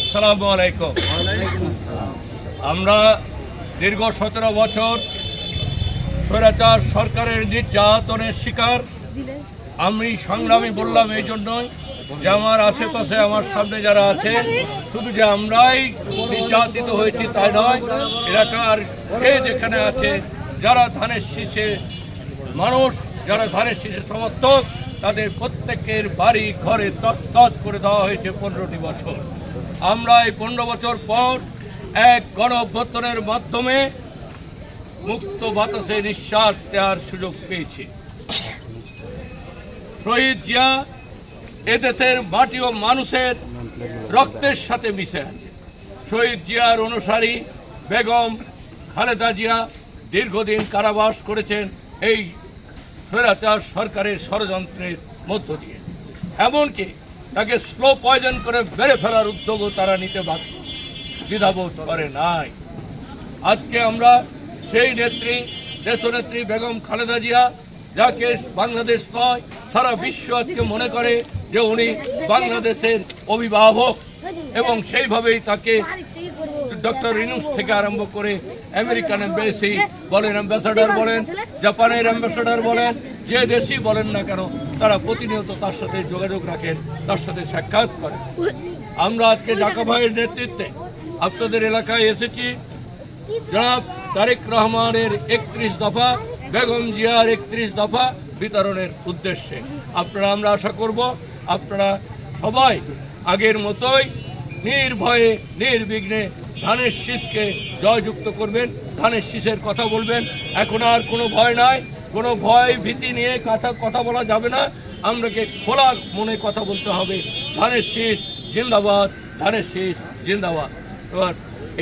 আসসালামু আলাইকুম। আমরা দীর্ঘ সতেরো বছর স্বৈরাচার সরকারের নির্যাতনের শিকার। আমি সংগ্রামী বললাম এই জন্যই যে আমার আশেপাশে, আমার সামনে যারা আছে, শুধু যে আমরাই নির্যাতিত হয়েছি তাই নয়, এলাকার যে যেখানে আছে, যারা ধানের শীষে মানুষ, যারা ধানের শীষের সমর্থক, তাদের প্রত্যেকের বাড়ি, ঘরে তছ করে দেওয়া হয়েছে পনেরোটি বছর। আমরা এই পনেরো বছর পর এক গণ মাধ্যমে মুক্ত বাতাসে নিঃশ্বাস দেওয়ার সুযোগ পেয়েছি। শহীদ জিয়া এদেশের মাটি ও মানুষের রক্তের সাথে মিশে আছে। শহীদ জিয়ার অনুসারী বেগম খালেদা জিয়া দীর্ঘদিন কারাবাস করেছেন এই স্বৈরাচার সরকারের ষড়যন্ত্রের মধ্য দিয়ে। এমনকি তাকে স্লো পয়জন করে বেড়ে ফেলার উদ্যোগও তারা নিতে বাধ্য। দ্বিধাবোধ করে নাই। আজকে আমরা সেই নেত্রী, দেশনেত্রী বেগম খালেদা জিয়া, যাকে বাংলাদেশ নয়, সারা বিশ্ব আজকে মনে করে যে উনি বাংলাদেশের অভিভাবক এবং সেইভাবেই তাকে ডক্টর রিনুস থেকে আরম্ভ করে আমেরিকান এম্বাসি বলেন, অ্যাম্বাসাডার বলেন, জাপানের অ্যাম্বাসাডার বলেন যে দেশই বলেন না কেন, তারা প্রতিনিয়ত তার সাথে যোগাযোগ রাখেন, তার সাথে সাক্ষাৎ করেন। আমরা আজকে জাকা ভাইয়ের নেতৃত্বে আপনাদের এলাকায় এসেছি। জনাব তারেক রহমানের একত্রিশ দফা, বেগম জিয়ার একত্রিশ দফা বিতরণের উদ্দেশ্যে। আপনারা, আমরা আশা করব আপনারা সবাই আগের মতোই নির্ভয়ে, নির্বিঘ্নে ধানের শীষকে জয়যুক্ত করবেন, ধানের শীষের কথা বলবেন। এখন আর কোনো ভয় নাই। কোনো ভয়, ভীতি নিয়ে কথা কথা বলা যাবে না। আমরাকে খোলা মনে কথা বলতে হবে। ধানের শেষ জিন্দাবাদ, ধানের শেষ জিন্দাবাদ। এবার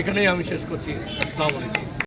এখানেই আমি শেষ করছি। আসসালামু আলাইকুম।